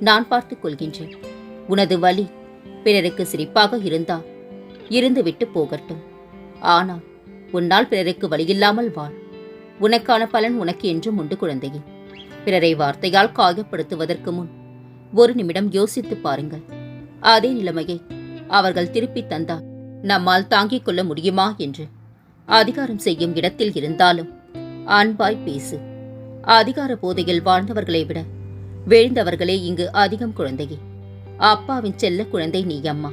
நான் பார்த்துக் கொள்கின்றேன். உனது வலி பிறருக்கு சிரிப்பாக இருந்தால் இருந்துவிட்டு போகட்டும். ஆனால் உன்னால் பிறருக்கு வழியில்லாமல் வாழ். உனக்கான பலன் உனக்கு என்றும் உண்டு குழந்தையே. பிறரை வார்த்தையால் காயப்படுத்துவதற்கு முன் ஒரு நிமிடம் யோசித்துப் பாருங்கள். அதே நிலைமையை அவர்கள் திருப்பித் தந்தால் நம்மால் தாங்கிக் கொள்ள முடியுமா என்று. அதிகாரம் செய்யும் இடத்தில் இருந்தாலும் அன்பாய் பேசு. அதிகார போதையில் வாழ்ந்தவர்களை விட வீழ்ந்தவர்களே இங்கு அதிகம் குழந்தையே. அப்பாவின் செல்ல குழந்தை நீ அம்மா.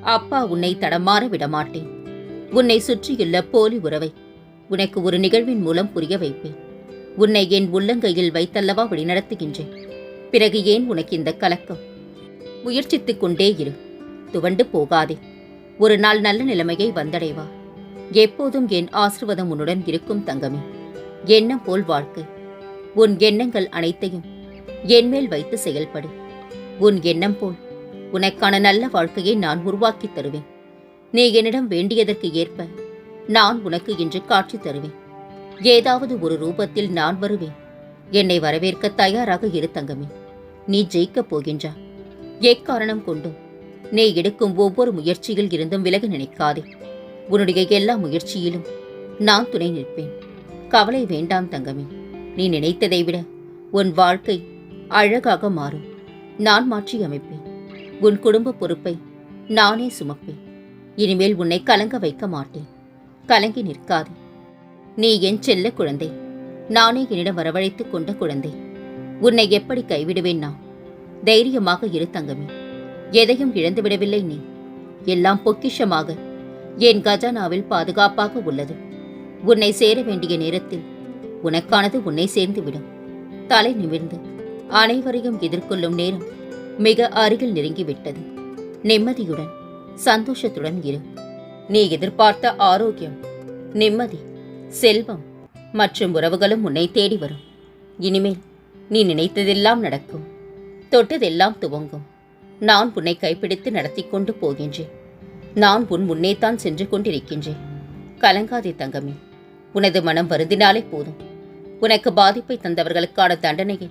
அப்பா உன்னை தடமாற விடமாட்டேன். உன்னை சுற்றியுள்ள போலி உறவை உனக்கு ஒரு நிகழ்வின் மூலம் புரிய வைப்பேன். உன்னை என் உள்ளங்கையில் வைத்தல்லவா வழிநடத்துகின்றேன். பிறகு ஏன் உனக்கு இந்த கலக்கம்? முயற்சித்துக் கொண்டே இரு. துவண்டு போகாதே. ஒரு நாள் நல்ல நிலைமையை வந்தடைவா. எப்போதும் என் ஆசிர்வாதம் உன்னுடன் இருக்கும் தங்கமே. எண்ணம் போல் வாழ்க்கை. உன் எண்ணங்கள் அனைத்தையும் என்மேல் வைத்து செயல்படு. உன் எண்ணம் போல் உனக்கான நல்ல வாழ்க்கையை நான் உருவாக்கித் தருவேன். நீ என்னிடம் வேண்டியதற்கு ஏற்ப நான் உனக்கு இன்று காட்சி தருவேன். ஏதாவது ஒரு ரூபத்தில் நான் வருவேன். என்னை வரவேற்க தயாராக இரு தங்கமே. நீ ஜெயிக்கப் போகின்றா. எக்காரணம் கொண்டும் நீ எடுக்கும் ஒவ்வொரு முயற்சியில் இருந்தும் விலக நினைக்காதே. உன்னுடைய எல்லா முயற்சியிலும் நான் துணை நிற்பேன். கவலை வேண்டாம் தங்கமே. நீ நினைத்ததை விட உன் வாழ்க்கை அழகாக மாறும். நான் மாற்றி அமைப்பேன். உன் குடும்ப பொறுப்பை நானே சுமப்பேன். இனிமேல் உன்னை கலங்க வைக்க மாட்டேன். கலங்கி நிற்காதே. நீ என் செல்ல குழந்தை. நானே என்னிடம் வரவழைத்துக் கொண்ட குழந்தை. உன்னை எப்படி கைவிடுவேன் நான்? தைரியமாக இரு தங்கமே. எதையும் இழந்துவிடவில்லை நீ. எல்லாம் பொக்கிஷமாக. என் கஜானாவில் பாதுகாப்பாக உள்ளது. உன்னை சேர வேண்டிய நேரத்தில் உனக்கானது உன்னை சேர்ந்துவிடும். தலை நிமிர்ந்து. அனைவரையும் எதிர்கொள்ளும் நேரம் மிக அருகில் நெருங்கிவிட்டது. நிம்மதியுடன் சந்தோஷத்துடன் இரு. நீ எதிர்பார்த்த ஆரோக்கியம் நிம்மதி செல்வம் மற்றும் உறவுகளும் உன்னை தேடி வரும். இனிமேல் நீ நினைத்ததெல்லாம் நடக்கும். தொட்டதெல்லாம் துவங்கும். நான் உன்னை கைப்பிடித்து நடத்தி கொண்டு போகின்றேன். நான் உன் முன்னேத்தான் சென்று கொண்டிருக்கின்றேன். கலங்காதே தங்கமே. உனது மனம் வருந்தினாலே போதும். உனக்கு பாதிப்பை தந்தவர்களுக்கான தண்டனையை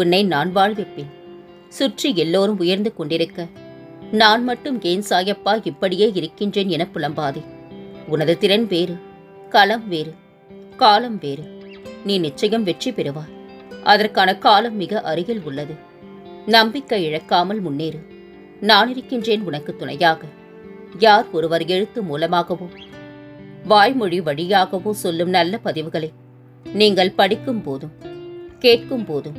உன்னை நான் வாழ்விப்பேன். சுற்றி எல்லோரும் உயர்ந்து கொண்டிருக்க நான் மட்டும் ஏன் சாயப்பா இப்படியே இருக்கின்றேன் என புலம்பாதே. உனது திறன் வேறு களம் வேறு காலம் வேறு. நீ நிச்சயம் வெற்றி பெறுவாய். அதற்கான காலம் மிக அருகில் உள்ளது. நம்பிக்கை இழக்காமல் முன்னேறு. நான் இருக்கின்றேன் உனக்கு துணையாக. யார் ஒருவர் எழுத்து மூலமாகவோ வாய்மொழி வழியாகவோ சொல்லும் நல்ல பதிவுகளை. நீங்கள் படிக்கும் போதும் கேட்கும் போதும்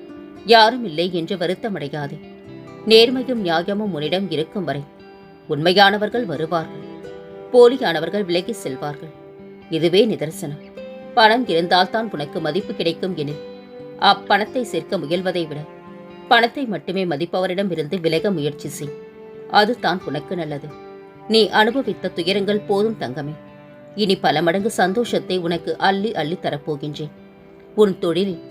யாரும் இல்லை என்று வருத்தமடையாதே. நேர்மையும் நியாயமும் உன்னிடம் இருக்கும் வரை உண்மையானவர்கள் வருவார்கள். போலியானவர்கள் விலகி செல்வார்கள். இதுவே நிதர்சனம். பணம் இருந்தால்தான் உனக்கு மதிப்பு கிடைக்கும் எனில் அப்பணத்தை சேர்க்க முயல்வதை விட பணத்தை மட்டுமே மதிப்பவரிடமிருந்து விலக முயற்சி செய். அதுதான் உனக்கு நல்லது. நீ அனுபவித்த துயரங்கள் போதும் தங்கமே. இனி பல மடங்கு சந்தோஷத்தை உனக்கு அள்ளி அள்ளி தரப்போகின்றேன். உன் தொழிலில்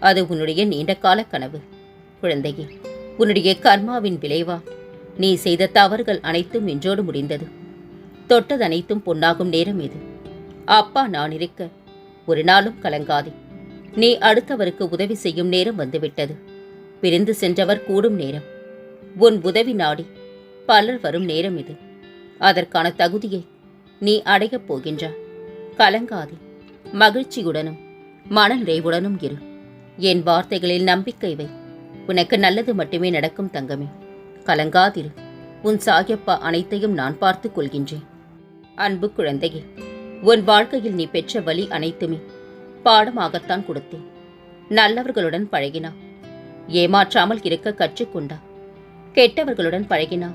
அது உன்னுடைய நீண்ட கால கனவு. குழந்தையே உன்னுடைய கர்மாவின் விளைவா? நீ செய்த தவறுகள் அனைத்தும் இன்றோடு முடிந்தது. தொட்டது அனைத்தும் பொன்னாகும் நேரம் இது. அப்பா நான் இருக்க ஒரு நாளும் கலங்காதே. நீ அடுத்தவருக்கு உதவி செய்யும் நேரம் வந்துவிட்டது. பிரிந்து சென்றவர் கூடும் நேரம். உன் உதவி நாடி பலர் வரும் நேரம் இது. அதற்கான தகுதியை நீ அடையப் போகின்றா கலங்காதே. மகிழ்ச்சியுடனும் மன நிறைவுடனும் இரு. என் வார்த்தைகளில் நம்பிக்கை வை. உனக்கு நல்லது மட்டுமே நடக்கும் தங்கமே. கலங்காதிரு. உன் சாயப்பா அனைத்தையும் நான் பார்த்துக் கொள்கின்றேன். அன்பு குழந்தையே உன் வாழ்க்கையில் நீ பெற்ற வழி அனைத்துமே பாடமாகத்தான் கொடுத்தேன். நல்லவர்களுடன் பழகினா. ஏமாற்றாமல் இருக்க கற்றுக்கொண்டா. கெட்டவர்களுடன் பழகினா.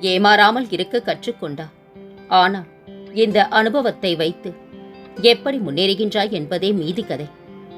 ஏமாறாமல் இருக்க கற்றுக்கொண்டா. ஆனால் இந்த அனுபவத்தை வைத்து எப்படி முன்னேறுகின்றாய் என்பதே மீதி கதை.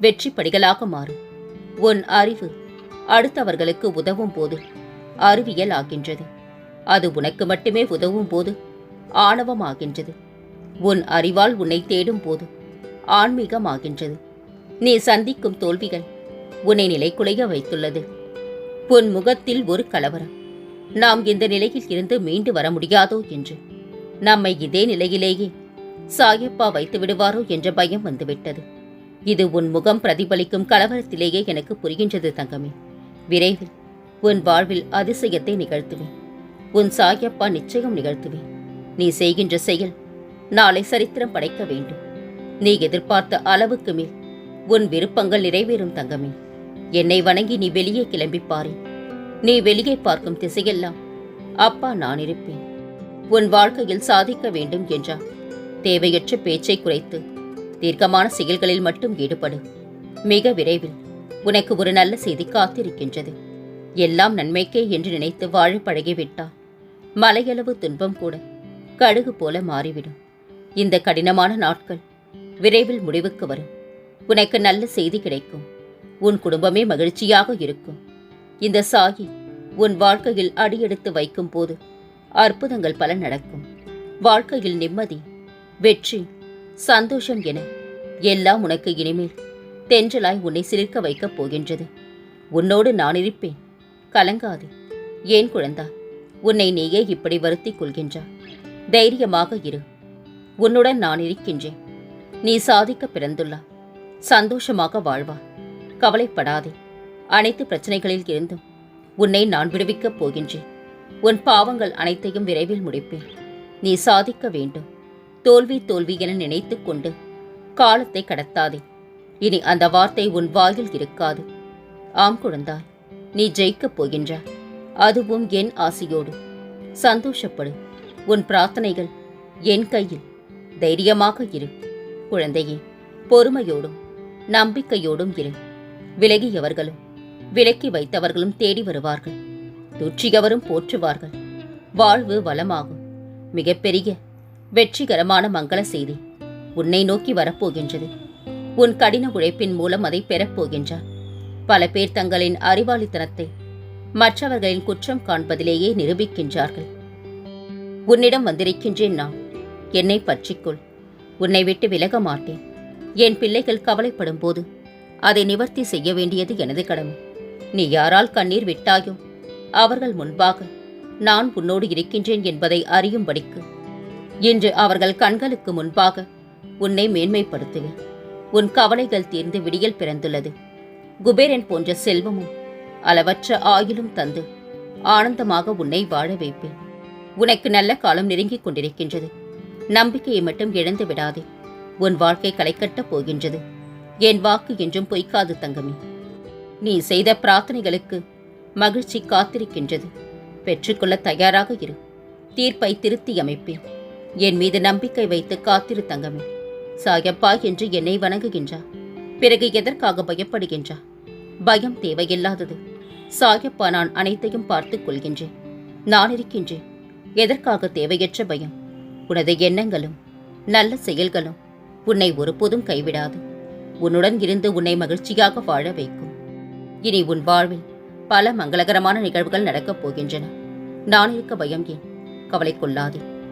வெற்றி படிகளாக மாறும். உன் அறிவு அடுத்தவர்களுக்கு உதவும் போது அறிவியல் ஆகின்றது. அது உனக்கு மட்டுமே உதவும் போது ஆணவமாகின்றது உன் அறிவால் உன்னை தேடும் போது ஆன்மீகமாகின்றது நீ சந்திக்கும் தோல்விகள் உன்னை நிலைக்குலைய வைத்துள்ளது. உன் முகத்தில் ஒரு கலவரம். நாம் இந்த நிலையில் இருந்து மீண்டு வர முடியாதோ என்று. நம்மை இதே நிலையிலேயே சாயப்பா வைத்து விடுவாரோ என்ற பயம் வந்துவிட்டது. இது உன் முகம் பிரதிபலிக்கும் கலவரத்திலேயே எனக்கு புரிகின்றது தங்கமே. விரைவில் உன் வாழ்வில் அதிசயத்தை நிகழ்த்துவேன். உன் சாயப்பா நிச்சயம் நிகழ்த்துவேன். நீ செய்கின்ற செயல் நாளை சரித்திரம் படைக்க வேண்டும். நீ எதிர்பார்த்த அளவுக்கு மேல் உன் விருப்பங்கள் நிறைவேறும் தங்கமே. என்னை வணங்கி நீ வெளியே கிளம்பி பாரு நீ வெளியே பார்க்கும் திசையெல்லாம் அப்பா நான் இருப்பேன். உன் வாழ்க்கையில் சாதிக்க வேண்டும் என்றார் தேவையற்ற பேச்சை குறைத்து தீர்க்கமான செயல்களில் மட்டும் ஈடுபடு. மிக விரைவில் உனக்கு ஒரு நல்ல செய்தி காத்திருக்கின்றது. எல்லாம் நன்மைக்கே என்று நினைத்து வாழ பழகிவிட்டால் மலையளவு துன்பம் கூட கடுகு போல மாறிவிடும். இந்த கடினமான நாட்கள் விரைவில் முடிவுக்கு வரும். உனக்கு நல்ல செய்தி கிடைக்கும். உன் குடும்பமே மகிழ்ச்சியாக இருக்கும். இந்த சாயி உன் வாழ்க்கையில் அடியெடுத்து வைக்கும் போது அற்புதங்கள் பல நடக்கும். வாழ்க்கையில் நிம்மதி வெற்றி சந்தோஷம் என. எல்லாம் உனக்கு இனிமேல். தென்றலாய் உன்னை சிலிர்க்க வைக்கப் போகின்றது. உன்னோடு நான் இருப்பேன். கலங்காது. ஏன் குழந்தா? உன்னை நீயே இப்படி வருத்திக் கொள்கின்றாய் தைரியமாக இரு. உன்னுடன் நான் இருக்கின்றேன். நீ சாதிக்க பிறந்துள்ளா. சந்தோஷமாக வாழ்வா. கவலைப்படாதே. அனைத்து பிரச்சனைகளில் இருந்தும் உன்னை நான் விடுவிக்கப் போகின்றேன். உன் பாவங்கள் அனைத்தையும் விரைவில் முடிப்பேன். நீ சாதிக்க வேண்டும். தோல்வி தோல்வி என நினைத்துக் கொண்டு காலத்தை கடத்தாதே. இனி அந்த வார்த்தை உன் வாயில் இருக்காது. ஆம் குழந்தாய் நீ ஜெயிக்கப் போகின்றாய் அதுவும் என் ஆசையோடு. சந்தோஷப்படு. உன் பிரார்த்தனைகள் என் கையில். தைரியமாக இரு. குழந்தையே பொறுமையோடும் நம்பிக்கையோடும் இரு. விலகியவர்களும் விலக்கி வைத்தவர்களும் தேடி வருவார்கள். துற்றியவரும் போற்றுவார்கள். வாழ்வு வளமாகும். மிகப்பெரிய வெற்றிகரமான மங்கள செய்தி. உன்னை நோக்கி வரப்போகின்றது. உன் கடின உழைப்பின் மூலம் அதை பெறப்போகின்றார் பல பேர் தங்களின் அறிவாளித்தனத்தை மற்றவர்களின் குற்றம் காண்பதிலேயே நிரூபிக்கின்றார்கள். உன்னிடம் வந்திருக்கின்றேன் நான். என்னை பற்றிக்கொள். உன்னை விட்டு விலக மாட்டேன். என் பிள்ளைகள் கவலைப்படும் போது அதை நிவர்த்தி செய்ய வேண்டியது எனது கடமை. நீ யாரால் கண்ணீர் விட்டாயோ? அவர்கள் முன்பாக நான் உன்னோடு இருக்கின்றேன் என்பதை அறியும்படிக்கு இன்று அவர்கள் கண்களுக்கு முன்பாக உன்னை மேன்மைப்படுத்துவேன் உன் கவலைகள் தீர்ந்து விடியல் பிறந்துள்ளது. குபேரன் போன்ற செல்வமும் அளவற்ற ஆயிலும் தந்து ஆனந்தமாக உன்னை வாழ வைப்பேன். உனக்கு நல்ல காலம் நெருங்கிக் கொண்டிருக்கின்றது. நம்பிக்கையை மட்டும் இழந்து விடாதே. உன் வாழ்க்கை களைக்கட்டப் போகின்றது. என் வாக்கு என்றும் பொய்க்காது தங்கமே. நீ செய்த பிரார்த்தனைகளுக்கு மகிழ்ச்சி காத்திருக்கின்றது. பெற்றுக்கொள்ள தயாராக இரு. தீர்ப்பை திருத்தி அமைப்பேன். என் மீது நம்பிக்கை வைத்து காத்திரு தங்கமே. சாயப்பா என்று என்னை வணங்குகின்றா. பிறகு எதற்காக பயப்படுகின்றா? பயம் தேவையில்லாதது. சாயப்பா நான் அனைத்தையும் பார்த்துக் கொள்கின்றேன். நான் இருக்கின்றேன். எதற்காக தேவையற்ற பயம்? உனது எண்ணங்களும் நல்ல செயல்களும் உன்னை ஒருபோதும் கைவிடாது. உன்னுடன் இருந்து உன்னை மகிழ்ச்சியாக வாழ வைக்கும். இனி உன் வாழ்வில் பல மங்களகரமான நிகழ்வுகள் நடக்கப் போகின்றன. நான் இருக்க பயம் ஏன்? கவலை கொள்ளாதே.